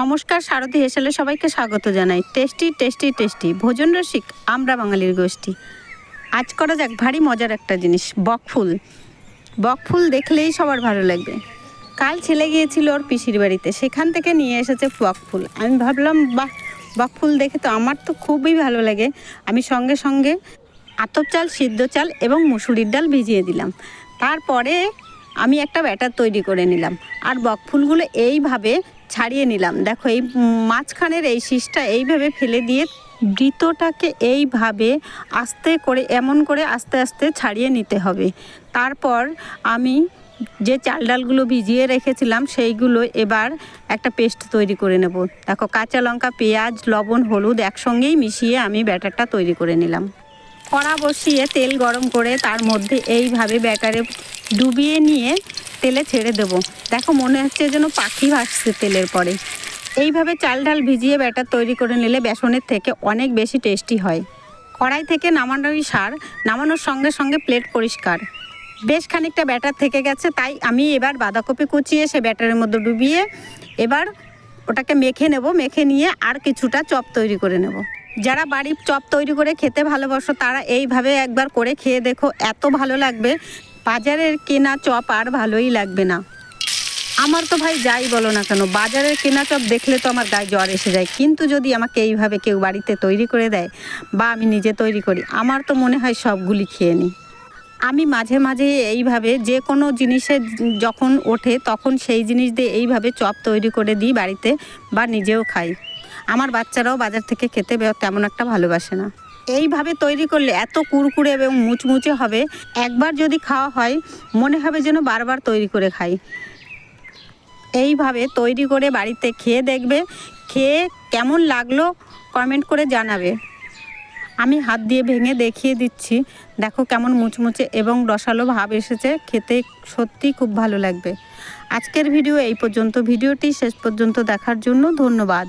নমস্কার সারথী হেসেলে সবাইকে স্বাগত জানাই। Tasty tasty tasty. ভোজন রসিক, আমরা বাঙালির গোষ্ঠী। আজ করা যাক ভারী মজার একটা জিনিস বকফুল বকফুল দেখলেই সবার ভালো লাগবে। কাল ছেলে গিয়েছিল ওর পিসির বাড়িতে, সেখান থেকে নিয়ে এসেছে বকফুল আমি ভাবলাম, বাহ বকফুল দেখে তো আমার তো খুবই ভালো লাগে। আমি সঙ্গে সঙ্গে আতপ চাল, সিদ্ধ চাল এবং মুসুরির ডাল ভিজিয়ে দিলাম। তারপরে আমি একটা ব্যাটার তৈরি করে নিলাম। আর বকফুলগুলো এইভাবে ছাড়িয়ে নিলাম। দেখো এই মাঝখানের এই শীষটা এইভাবে ফেলে দিয়ে বৃতটাকে এইভাবে আস্তে করে, এমন করে আস্তে আস্তে ছাড়িয়ে নিতে হবে। তারপর আমি যে চাল ডালগুলো ভিজিয়ে রেখেছিলাম, সেইগুলো এবার একটা পেস্ট তৈরি করে নেব। দেখো কাঁচা লঙ্কা, পেঁয়াজ, লবণ, হলুদ একসঙ্গেই মিশিয়ে আমি ব্যাটারটা তৈরি করে নিলাম। কড়া বসিয়ে তেল গরম করে তার মধ্যে এইভাবে ব্যাটারে ডুবিয়ে নিয়ে তেলে ছেড়ে দেব। দেখো মনে হচ্ছে যেন পাখি ভাসছে তেলের পরে। এইভাবে চাল ডাল ভিজিয়ে ব্যাটার তৈরি করে নিলে বেসনের থেকে অনেক বেশি টেস্টি হয়। কড়াই থেকে নামানোই সার নামানোর সঙ্গে সঙ্গে প্লেট পরিষ্কার। বেশ খানিকটা ব্যাটার থেকে গেছে, তাই আমি এবার বাঁধাকপি কুচিয়ে সে ব্যাটারের মধ্যে ডুবিয়ে এবার ওটাকে মেখে নেব, মেখে নিয়ে আর কিছুটা চপ তৈরি করে নেব। যারা বাড়ির চপ তৈরি করে খেতে ভালোবাসো, তারা এইভাবে একবার করে খেয়ে দেখো, এত ভালো লাগবে। বাজারের কেনা চপ আর ভালোই লাগবে না। আমার তো ভাই যাই বলো না কেন, বাজারের কেনা চপ দেখলে তো আমার গায়ে জ্বর এসে যায়। কিন্তু যদি আমাকে এইভাবে কেউ বাড়িতে তৈরি করে দেয় বা আমি নিজে তৈরি করি, আমার তো মনে হয় সবগুলি খেয়ে নিই। আমি মাঝে মাঝে এইভাবে যে কোনো জিনিসের যখন ওঠে তখন সেই জিনিস দিয়ে এইভাবে চপ তৈরি করে দিই বাড়িতে বা নিজেও খাই। আমার বাচ্চারাও বাজার থেকে খেতে তেমন একটা ভালোবাসে না। এইভাবে তৈরি করলে এত কুরকুরে এবং মুচমুচে হবে, একবার যদি খাওয়া হয় মনে হবে যেন বারবার তৈরি করে খাই। এইভাবে তৈরি করে বাড়িতে খেয়ে দেখবে, খেয়ে কেমন লাগল কমেন্ট করে জানাবে। আমি হাত দিয়ে ভেঙে দেখিয়ে দিচ্ছি। দেখো কেমন মুচমুচে এবং রসালো ভাব এসেছে। খেতে সত্যি খুব ভালো লাগবে। আজকের ভিডিও এই পর্যন্ত। ভিডিওটি শেষ পর্যন্ত দেখার জন্য ধন্যবাদ।